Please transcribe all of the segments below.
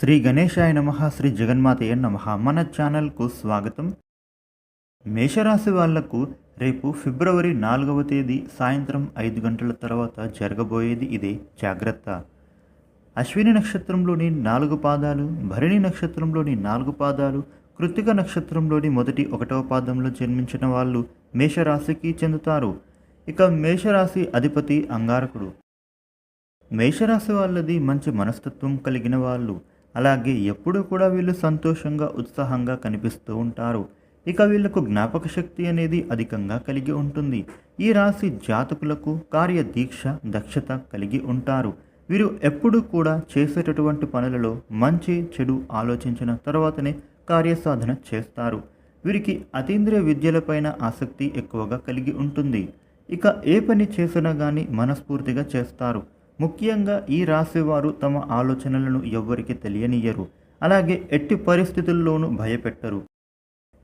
శ్రీ గణేశాయ నమ శ్రీ జగన్మాతయ్య నమ. మన ఛానల్కు స్వాగతం. మేషరాశి వాళ్ళకు రేపు ఫిబ్రవరి నాలుగవ తేదీ సాయంత్రం ఐదు గంటల తర్వాత జరగబోయేది ఇదే జాగ్రత్త. అశ్విని నక్షత్రంలోని నాలుగు పాదాలు భరిణి నక్షత్రంలోని నాలుగు పాదాలు కృత్తిక నక్షత్రంలోని మొదటి ఒకటవ పాదంలో జన్మించిన వాళ్ళు మేషరాశికి చెందుతారు. ఇక మేషరాశి అధిపతి అంగారకుడు. మేషరాశి వాళ్ళది మంచి మనస్తత్వం కలిగిన వాళ్ళు. అలాగే ఎప్పుడూ కూడా వీళ్ళు సంతోషంగా ఉత్సాహంగా కనిపిస్తూ ఉంటారు. ఇక వీళ్ళకు జ్ఞాపక శక్తి అనేది అధికంగా కలిగి ఉంటుంది. ఈ రాశి జాతకులకు కార్యదీక్ష దక్షత కలిగి ఉంటారు. వీరు ఎప్పుడూ కూడా చేసేటటువంటి పనులలో మంచి చెడు ఆలోచించిన తర్వాతనే కార్యసాధన చేస్తారు. వీరికి అతీంద్రియ విద్యలపైన ఆసక్తి ఎక్కువగా కలిగి ఉంటుంది. ఇక ఏ పని చేసినా కానీ మనస్ఫూర్తిగా చేస్తారు. ముఖ్యంగా ఈ రాశి వారు తమ ఆలోచనలను ఎవ్వరికి తెలియనియరు. అలాగే ఎట్టి పరిస్థితుల్లోనూ భయపెట్టరు.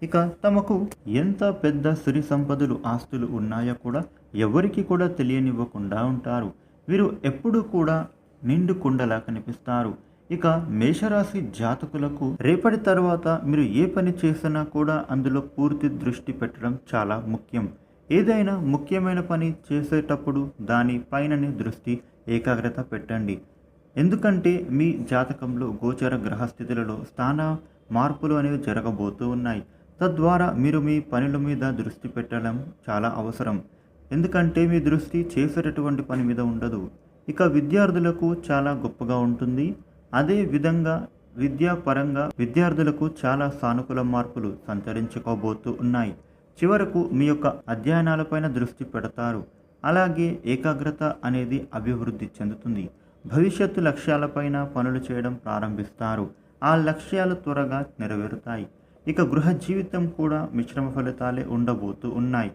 ఇక తమకు ఎంత పెద్ద సిరి సంపదలు ఆస్తులు ఉన్నాయో కూడా ఎవరికి కూడా తెలియనివ్వకుండా ఉంటారు. వీరు ఎప్పుడూ కూడా నిండు కుండలా కనిపిస్తారు. ఇక మేషరాశి జాతకులకు రేపటి తర్వాత మీరు ఏ పని చేసినా కూడా అందులో పూర్తి దృష్టి పెట్టడం చాలా ముఖ్యం. ఏదైనా ముఖ్యమైన పని చేసేటప్పుడు దాని పైననే దృష్టి ఏకాగ్రత పెట్టండి. ఎందుకంటే మీ జాతకంలో గోచర గ్రహస్థితులలో స్థాన మార్పులు అనేవి జరగబోతూ ఉన్నాయి. తద్వారా మీరు మీ పనుల మీద దృష్టి పెట్టడం చాలా అవసరం. ఎందుకంటే మీ దృష్టి చేసేటటువంటి పని మీద ఉండదు. ఇక విద్యార్థులకు చాలా గొప్పగా ఉంటుంది. అదే విధంగా విద్యాపరంగా విద్యార్థులకు చాలా సానుకూల మార్పులు సంచరించుకోబోతూ ఉన్నాయి. చివరకు మీ యొక్క అధ్యయనాలపైన దృష్టి పెడతారు. అలాగే ఏకాగ్రత అనేది అభివృద్ధి చెందుతుంది. భవిష్యత్తు లక్ష్యాలపైన పనులు చేయడం ప్రారంభిస్తారు. ఆ లక్ష్యాలు త్వరగా నెరవేరుతాయి. ఇక గృహ జీవితం కూడా మిశ్రమ ఫలితాలే ఉండబోతూ ఉన్నాయి.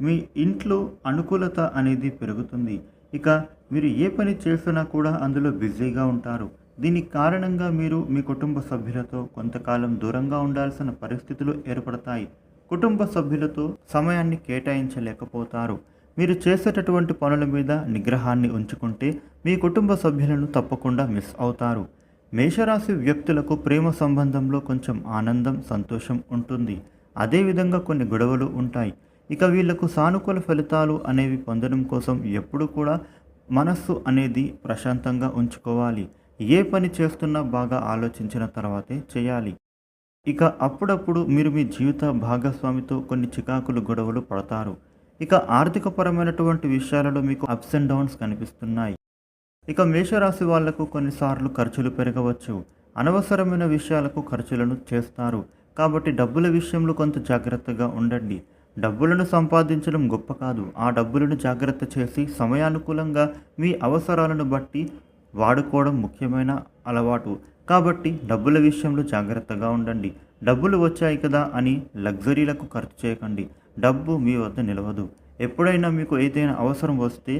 మీ ఇంట్లో అనుకూలత అనేది పెరుగుతుంది. ఇక మీరు ఏ పని చేసినా కూడా అందులో బిజీగా ఉంటారు. దీనికి కారణంగా మీరు మీ కుటుంబ సభ్యులతో కొంతకాలం దూరంగా ఉండాల్సిన పరిస్థితులు ఏర్పడతాయి. కుటుంబ సభ్యులతో సమయాన్ని కేటాయించలేకపోతారు. మీరు చేసేటటువంటి పనుల మీద నిగ్రహాన్ని ఉంచుకుంటే మీ కుటుంబ సభ్యులను తప్పకుండా మిస్ అవుతారు. మేషరాశి వ్యక్తులకు ప్రేమ సంబంధంలో కొంచెం ఆనందం సంతోషం ఉంటుంది. అదేవిధంగా కొన్ని గొడవలు ఉంటాయి. ఇక వీళ్ళకు సానుకూల ఫలితాలు అనేవి పొందడం కోసం ఎప్పుడు కూడా మనస్సు అనేది ప్రశాంతంగా ఉంచుకోవాలి. ఏ పని చేస్తున్నా బాగా ఆలోచించిన తర్వాతే చేయాలి. ఇక అప్పుడప్పుడు మీరు మీ జీవిత భాగస్వామితో కొన్ని చికాకులు గొడవలు పడతారు. ఇక ఆర్థికపరమైనటువంటి విషయాలలో మీకు అప్స్ అండ్ డౌన్స్ కనిపిస్తున్నాయి. ఇక మేషరాశి వాళ్ళకు కొన్నిసార్లు ఖర్చులు పెరగవచ్చు. అనవసరమైన విషయాలకు ఖర్చులను చేస్తారు. కాబట్టి డబ్బుల విషయంలో కొంత జాగ్రత్తగా ఉండండి. డబ్బులను సంపాదించడం గొప్ప కాదు. ఆ డబ్బులను జాగ్రత్త చేసి సమయానుకూలంగా మీ అవసరాలను బట్టి వాడుకోవడం ముఖ్యమైన అలవాటు. కాబట్టి డబ్బుల విషయంలో జాగ్రత్తగా ఉండండి. డబ్బులు వచ్చాయి కదా అని లగ్జరీలకు ఖర్చు చేయకండి. డబ్బు మీ వద్ద నిలవదు. ఎప్పుడైనా మీకు ఏదైనా అవసరం వస్తే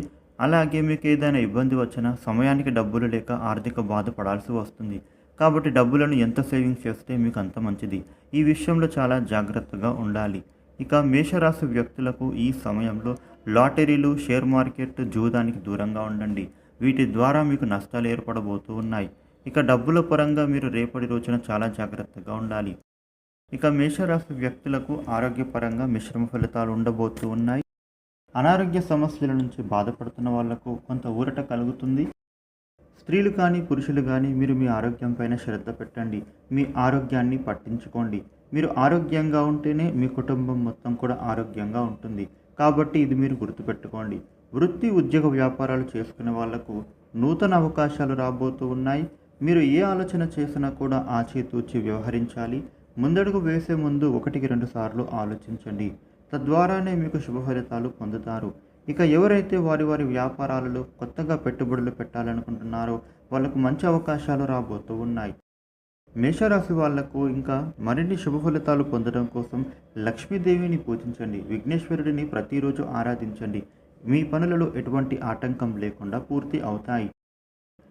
అలాగే మీకు ఏదైనా ఇబ్బంది వచ్చినా సమయానికి డబ్బులు లేక ఆర్థిక బాధపడాల్సి వస్తుంది. కాబట్టి డబ్బులను ఎంత సేవింగ్స్ చేస్తే మీకు అంత మంచిది. ఈ విషయంలో చాలా జాగ్రత్తగా ఉండాలి. ఇక మేషరాశి వ్యక్తులకు ఈ సమయంలో లాటరీలు షేర్ మార్కెట్ జూదానికి దూరంగా ఉండండి. వీటి ద్వారా మీకు నష్టాలు ఏర్పడబోతూ ఉన్నాయి. ఇక డబ్బుల పరంగా మీరు రేపటి రోజున చాలా జాగ్రత్తగా ఉండాలి. ఇక మేషరాశి వ్యక్తులకు ఆరోగ్యపరంగా మిశ్రమ ఫలితాలు ఉండబోతూ ఉన్నాయి. అనారోగ్య సమస్యల నుంచి బాధపడుతున్న వాళ్ళకు కొంత ఊరట కలుగుతుంది. స్త్రీలు కానీ పురుషులు కానీ మీరు మీ ఆరోగ్యం పైన శ్రద్ధ పెట్టండి. మీ ఆరోగ్యాన్ని పట్టించుకోండి. మీరు ఆరోగ్యంగా ఉంటేనే మీ కుటుంబం మొత్తం కూడా ఆరోగ్యంగా ఉంటుంది. కాబట్టి ఇది మీరు గుర్తుపెట్టుకోండి. వృత్తి ఉద్యోగ వ్యాపారాలు చేసుకునే వాళ్ళకు నూతన అవకాశాలు రాబోతూ ఉన్నాయి. మీరు ఏ ఆలోచన చేసినా కూడా ఆచితూచి వ్యవహరించాలి. ముందడుగు వేసే ముందు ఒకటికి రెండు సార్లు ఆలోచించండి. తద్వారానే మీకు శుభ ఫలితాలు పొందుతారు. ఇక ఎవరైతే వారి వారి వ్యాపారాలలో కొత్తగా పెట్టుబడులు పెట్టాలనుకుంటున్నారో వాళ్ళకు మంచి అవకాశాలు రాబోతూ ఉన్నాయి. మేషరాశి వాళ్ళకు ఇంకా మరిన్ని శుభ ఫలితాలు పొందడం కోసం లక్ష్మీదేవిని పూజించండి. విఘ్నేశ్వరుడిని ప్రతిరోజు ఆరాధించండి. మీ పనులలో ఎటువంటి ఆటంకం లేకుండా పూర్తి అవుతాయి.